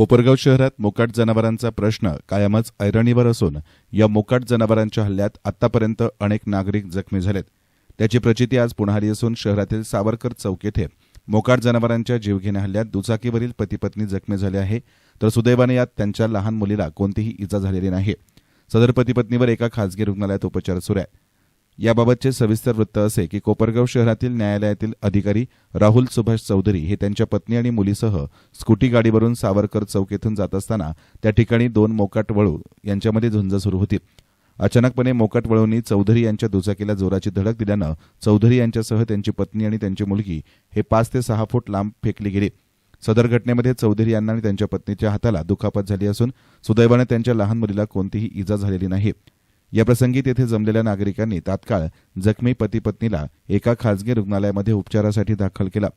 कोपरगाव शहरात मोकाट जनावरांचा प्रश्न कायमच ऐरणीवर असून या मोकाट जनावरांच्या हल्ल्यात आतापर्यंत अनेक नागरिक जखमी झालेत. त्याची प्रचिती आज पुन्हा आली असून शहरातील सावरकर चौक येथे मोकाट जनावरांच्या जीवघेण्या हल्ल्यात दुचाकीवरील पतीपत्नी जखमी झाले आहे. तर सुदैवाने यात त्यांच्या लहान मुलीला कोणतीही इजा झालेली नाही. सदर पतीपत्नीवर एका खासगी रुग्णालयात उपचार सुरू आहेत. याबाबतचे सविस्तर वृत्त असे की कोपरगाव शहरातील न्यायालयातील अधिकारी राहुल सुभाष चौधरी हे त्यांच्या पत्नी आणि मुलीसह स्कूटी गाडीवरून सावरकर चौक येथून जात असताना त्या ठिकाणी दोन मोकाट वळू यांच्यामध्ये झुंज सुरू होती. अचानकपणे मोकाट वळूंनी चौधरी यांच्या दुचाकीला जोराची धडक दिल्यानं चौधरी यांच्यासह त्यांची पत्नी आणि त्यांची मुलगी हे पाच ते सहा फूट लांब फेकली गेली. सदर घटनेमध्ये चौधरी यांना आणि त्यांच्या पत्नीच्या हाताला दुखापत झाली असून सुदैवाने त्यांच्या लहान मुलीला कोणतीही इजा झालेली नाही. याप्रसंगी तेथे जमलेल्या नागरिकांनी तात्काळ जखमी पती पत्नीला एका खासगी रुग्णालयामध्ये उपचारासाठी दाखल केला.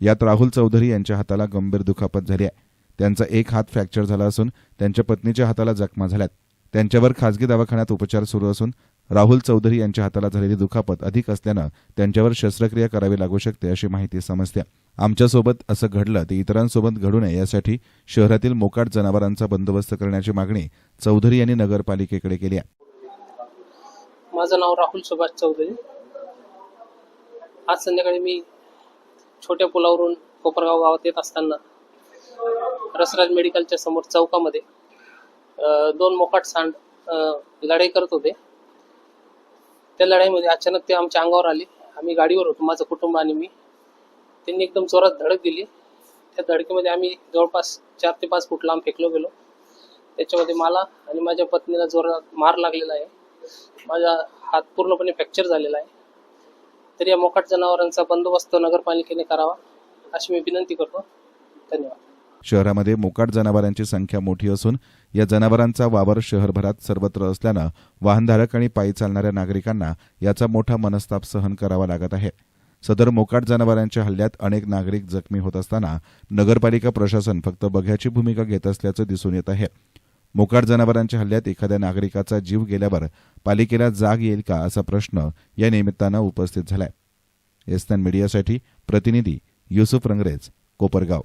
यात राहुल चौधरी यांच्या हाताला गंभीर दुखापत झाली आहे. त्यांचा एक हात फ्रॅक्चर झाला असून त्यांच्या पत्नीच्या हाताला जखमा झाल्यात. त्यांच्यावर खासगी दवाखान्यात उपचार सुरू असून राहुल चौधरी यांच्या हाताला झालेली दुखापत अधिक असल्यानं त्यांच्यावर शस्त्रक्रिया करावी लागू शकते अशी माहिती समजते. आमच्यासोबत असं घडलं ते इतरांसोबत घडू नये यासाठी शहरातील मोकाट जनावरांचा बंदोबस्त करण्याची मागणी चौधरी यांनी नगरपालिकेकडे केली आहे. माझं नाव राहुल सुभाष चौधरी. आज संध्याकाळी मी छोट्या पुलावरून कोपरगाव गावात येत असताना रसराज मेडिकलच्या समोर चौकामध्ये दोन मोकाट सांड लढाई करत होते. त्या लढाईमध्ये अचानक ते आमच्या अंगावर आले. आम्ही गाडीवर होतो माझं कुटुंब आणि मी. त्यांनी एकदम जोरात धडक दिली. त्या धडकेमध्ये आम्ही जवळपास चार ते पाच फूट लांब फेकलो गेलो. त्याच्यामध्ये मला आणि माझ्या पत्नीला जोरात मार लागलेला आहे. माझा हात पूर्णपणे फ्रॅक्चर झालेला आहे. तर या मोकाट जनावरांचा बंदोबस्त नगरपालिकेने करावा अशी मी विनंती करतो. धन्यवाद. शहरामध्ये मोकाट जनावरांची संख्या मोठी असून या जनावरांचा वावर शहरभरात सर्वत्र असल्यानं वाहनधारक आणि पायी चालणाऱ्या नागरिकांना याचा मोठा मनस्ताप सहन करावा लागत आहे. सदर मोकाट जनावरांच्या हल्ल्यात अनेक नागरिक जखमी होत असताना नगरपालिका प्रशासन फक्त बघ्याची भूमिका घेत असल्याचं दिसून येत आहे. मोकाट जनावरांच्या हल्ल्यात एखाद्या नागरिकाचा जीव गेल्यावर पालिकेला जाग येईल का असा प्रश्न या निमित्तानं उपस्थित झालाय. एसनॅन मीडियासाठी प्रतिनिधी युसुफ रंगरेज कोपरगाव.